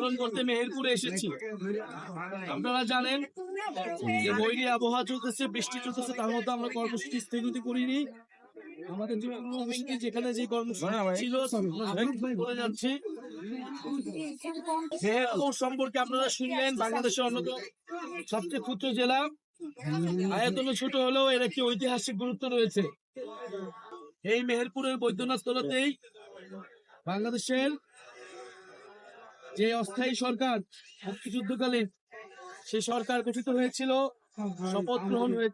পালন করতে মেহেরপুরে এসেছি। আপনারা জানেন যে বৈরী আবহাওয়া চলতেছে বৃষ্টি চলতেছে তার মধ্যে আমরা কর্মসূচি স্থগিত করিনি। আমাদের যে যেখানে যে কর্মসূচি ছিল করে যাচ্ছি মেহেরপুর সম্পর্কে আপনারা শুনলেন বাংলাদেশের অন্যতম সবচেয়ে ক্ষুদ্র জেলা। আয়তনে ছোট হলেও এর একটি ঐতিহাসিক গুরুত্ব রয়েছে। এই মেহেরপুরের বৈদ্যনাথ তলাতেই বাংলাদেশের যে অস্থায়ী সরকার মুক্তিযুদ্ধকালীন সেই সরকার গঠিত হয়েছিল শপথ গ্রহণ হয়ে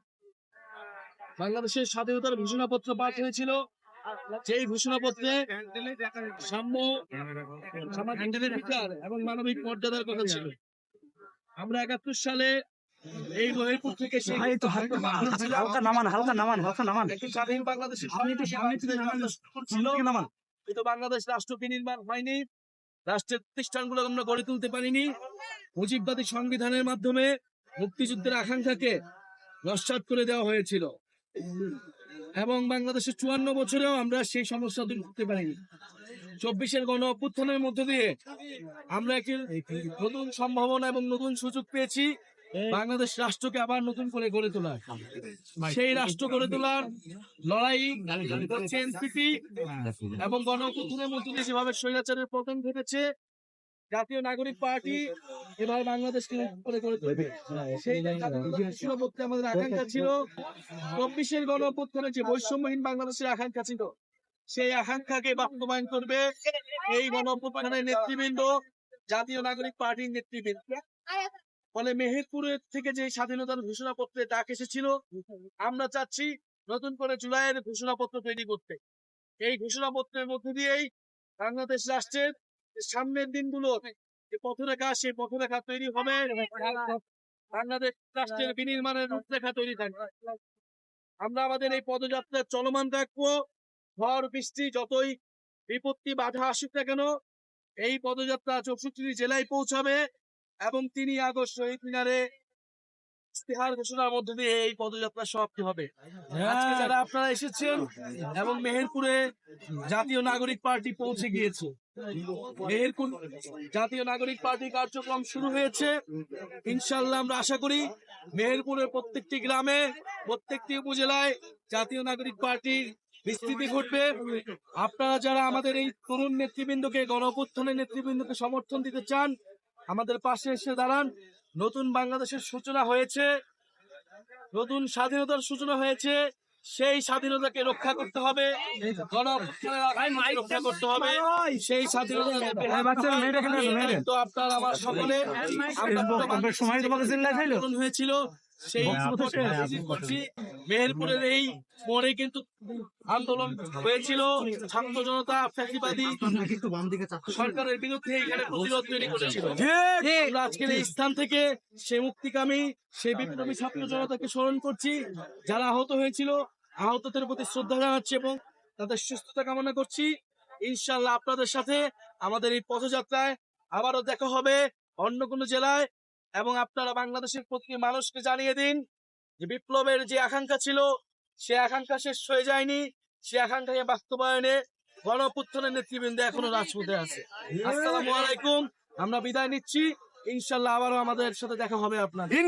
বাংলাদেশের স্বাধীনতার ঘোষণাপত্র পাঠ হয়েছিল। যেই ঘোষণাপত্রে সাম্য সামাজিক বিচার এবং মানবিক মর্যাদার কথা ছিল। আমরা একাত্তর সালে এই মেহেরপুর থেকে সেই হালকা নামান হালকা নামান হালকা নামান স্বাধীন নামান। ছিল কিন্তু বাংলাদেশ রাষ্ট্রকে নির্মাণ হয়নি। রাষ্ট্রের প্রতিষ্ঠানগুলো আমরা গড়ে তুলতে পারিনি। মুজিববাদী সংবিধানের মাধ্যমে মুক্তিযুদ্ধের আকাঙ্ক্ষাকে নস্বাত করে দেওয়া হয়েছিল। এবং বাংলাদেশের চুয়ান্ন বছরেও আমরা সেই সমস্যা দূর করতে পারিনি। চব্বিশের গণ অভ্যুত্থানের মধ্য দিয়ে আমরা একটি নতুন সম্ভাবনা এবং নতুন সুযোগ পেয়েছি। বাংলাদেশ রাষ্ট্রকে আবার নতুন করে গড়ে তোলার। সেই রাষ্ট্র গড়ে তোলার লড়াই করছে এনসিপি এবং গণ অভ্যুত্থানের মধ্য যেভাবে স্বৈরাচারের পতন ঘটেছে জাতীয় নাগরিক পার্টি এবার বাংলাদেশকে করে তুলবে। সেই আমাদের আকাঙ্ক্ষা ছিল চব্বিশের গণ যে বৈষম্যহীন বাংলাদেশের আকাঙ্ক্ষা ছিল সেই আকাঙ্ক্ষাকে বাস্তবায়ন করবে এই গণ নেতৃবৃন্দ জাতীয় নাগরিক পার্টির নেতৃবৃন্দ। ফলে মেহেরপুরের থেকে যে স্বাধীনতার ঘোষণাপত্রে ডাক এসেছিল, আমরা চাচ্ছি নতুন করে জুলাইয়ের ঘোষণাপত্র তৈরি করতে। এই ঘোষণাপত্রের মধ্যে দিয়েই বাংলাদেশ রাষ্ট্রের সামনের দিনগুলো, যে পথরেখা, সেই পথরেখা তৈরি হবে। বাংলাদেশ রাষ্ট্রের বিনির্মাণের রূপরেখা তৈরি থাকবে। আমরা আমাদের এই পদযাত্রা চলমান রাখব। ঝড়, বৃষ্টি, যতই বিপত্তি, বাধা আসুক না কেন, এই পদযাত্রা চৌষট্টি জেলায় পৌঁছাবে। এবং তিনি আগস্ট শহীদ মিনারে ইস্তেহার ঘোষণার মধ্যে দিয়ে এই পদযাত্রা সমাপ্তি হবে। আজকে যারা আপনারা এসেছেন এবং মেহেরপুরে জাতীয় নাগরিক পার্টি পৌঁছে গিয়েছে মেহেরপুর জাতীয় নাগরিক পার্টি কার্যক্রম শুরু হয়েছে। ইনশাল্লাহ আমরা আশা করি মেহেরপুরের প্রত্যেকটি গ্রামে প্রত্যেকটি উপজেলায় জাতীয় নাগরিক পার্টির বিস্তৃতি ঘটবে। আপনারা যারা আমাদের এই তরুণ নেতৃবৃন্দকে গণঅভ্যুত্থানের নেতৃবৃন্দকে সমর্থন দিতে চান আমাদের পাশে এসে দাঁড়ান নতুন বাংলাদেশের সূচনা হয়েছে নতুন স্বাধীনতার সূচনা হয়েছে সেই স্বাধীনতাকে রক্ষা করতে হবে রক্ষা করতে হবে সেই স্বাধীনতা। তো আপনার আমার সকলে হয়েছিল সেই মেহেরপুরের এই মোড়ে কিন্তু আন্দোলন হয়েছিল। ছাত্র জনতা ফ্যাসিবাদী সরকারের বিরুদ্ধে এখানে প্রতিরোধ তৈরি করেছিল। আজকের এই স্থান থেকে সে মুক্তিকামী সেই বিপ্লবী ছাত্র জনতাকে স্মরণ করছি যারা আহত হয়েছিল। আহতদের প্রতি শ্রদ্ধা জানাচ্ছি এবং তাদের সুস্থতা কামনা করছি। ইনশাল্লাহ আপনাদের সাথে আমাদের এই পথযাত্রায় আবারও দেখা হবে অন্য কোনো জেলায়। এবং আপনারা বাংলাদেশের প্রতি মানুষকে জানিয়ে দিন যে বিপ্লবের যে আকাঙ্ক্ষা ছিল, সে আকাঙ্ক্ষা শেষ হয়ে যায়নি। সে আকাঙ্ক্ষাকে বাস্তবায়নে গণপুত্থনের নেতৃবৃন্দ এখনও রাজপথে আছে। আসসালামু আলাইকুম, আমরা বিদায় নিচ্ছি। ইনশাল্লাহ আবারও আমাদের সাথে দেখা হবে আপনার